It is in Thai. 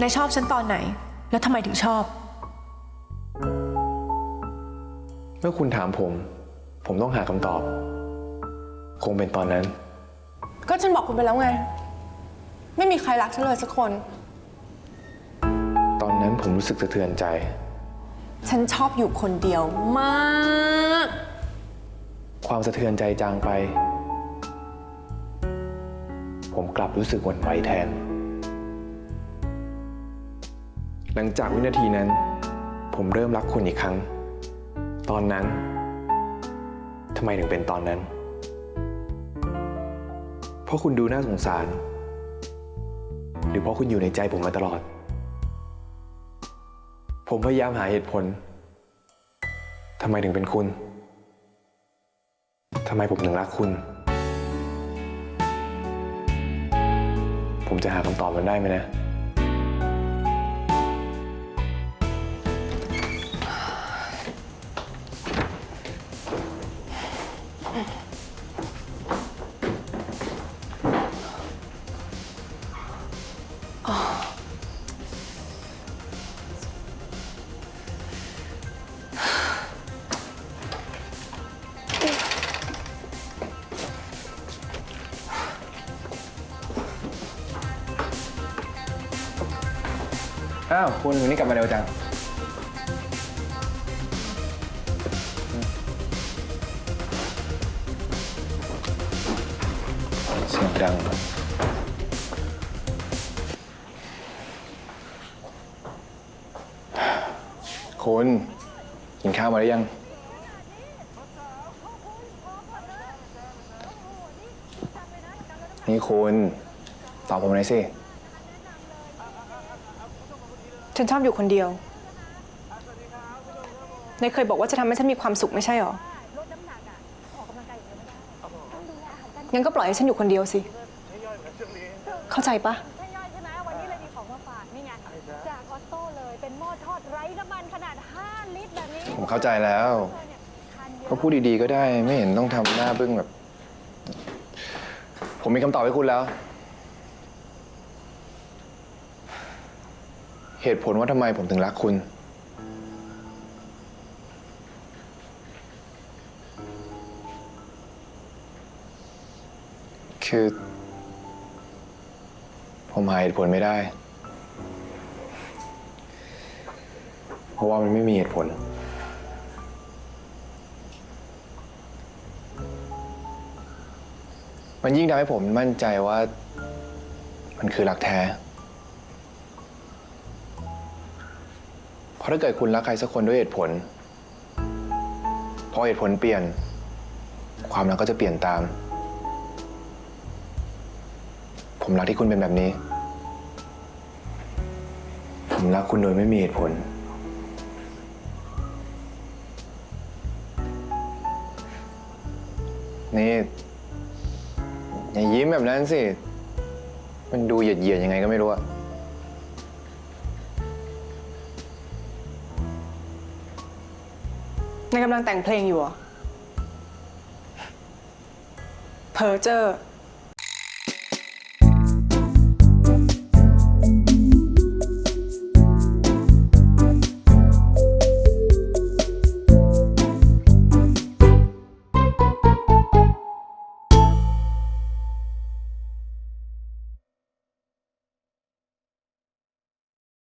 นายชอบฉันตอนไหน แล้วทำไมถึงชอบ เมื่อคุณถามผม ผมต้องหาคำตอบ คงเป็นตอนนั้น ก็ฉันบอกคุณไปแล้วไง ไม่มีใครรักฉันเลยสักคน ตอนนั้นผมรู้สึกสะเทือนใจ ฉันชอบอยู่คนเดียวมาก ความสะเทือนใจจางไป ผมกลับรู้สึกหวั่นไหวแทน หลังจากวินาทีนั้น ผมเริ่มรักคุณอีกครั้ง ตอนนั้นทำไมถึงเป็นตอนนั้น เพราะคุณดูน่าสงสาร หรือเพราะคุณอยู่ในใจผมมาตลอด ผมพยายามหาเหตุผลทำไมถึงเป็นคุณทำไมผมถึงรักคุณ ผมจะหาคำตอบมันได้ไหมนะ อ้าว คุณวันนี้กลับมาเร็วจัง เสียงดังคุณกินข้าวมาหรือยัง นี่คุณ ตอบผมหน่อยสิ ฉันชอบอยู่คนเดียว นายเคยบอกว่าจะทำให้ฉันมีความสุขไม่ใช่หรอ งั้นก็ปล่อยให้ฉันอยู่คนเดียวสิ เข้าใจปะใช่ย่อยใช่ไหมวันนี้เลยมีของมาฝากนี่ไงจากออโต้เลยเป็นหม้อทอดไร้น้ำมันขนาด 5 ลิตรแบบนี้ผมเข้าใจแล้ว ก็พูดดีๆก็ได้ไม่เห็นต้องทำหน้าบึ้งแบบ ผมมีคำตอบให้คุณแล้ว เหตุผลว่าทำไมผมถึงรักคุณ คือ ผมหาเหตุผลไม่ได้ เพราะว่ามันไม่มีเหตุผล มันยิ่งทำให้ผมมั่นใจว่า มันคือรักแท้ เพราะถ้าเกิดคุณรักใครสักคนด้วยเหตุผล พอเหตุผลเปลี่ยน ความรักก็จะเปลี่ยนตาม ผมรักที่คุณเป็นแบบนี้ ผมรักคุณโดยไม่มีเหตุผล นี่อย่ายิ้มแบบนั้นสิ มันดูเหยียดเยียดยังไงก็ไม่รู้อะนายกำลังแต่งเพลงอยู่เหรอเพอเจอร์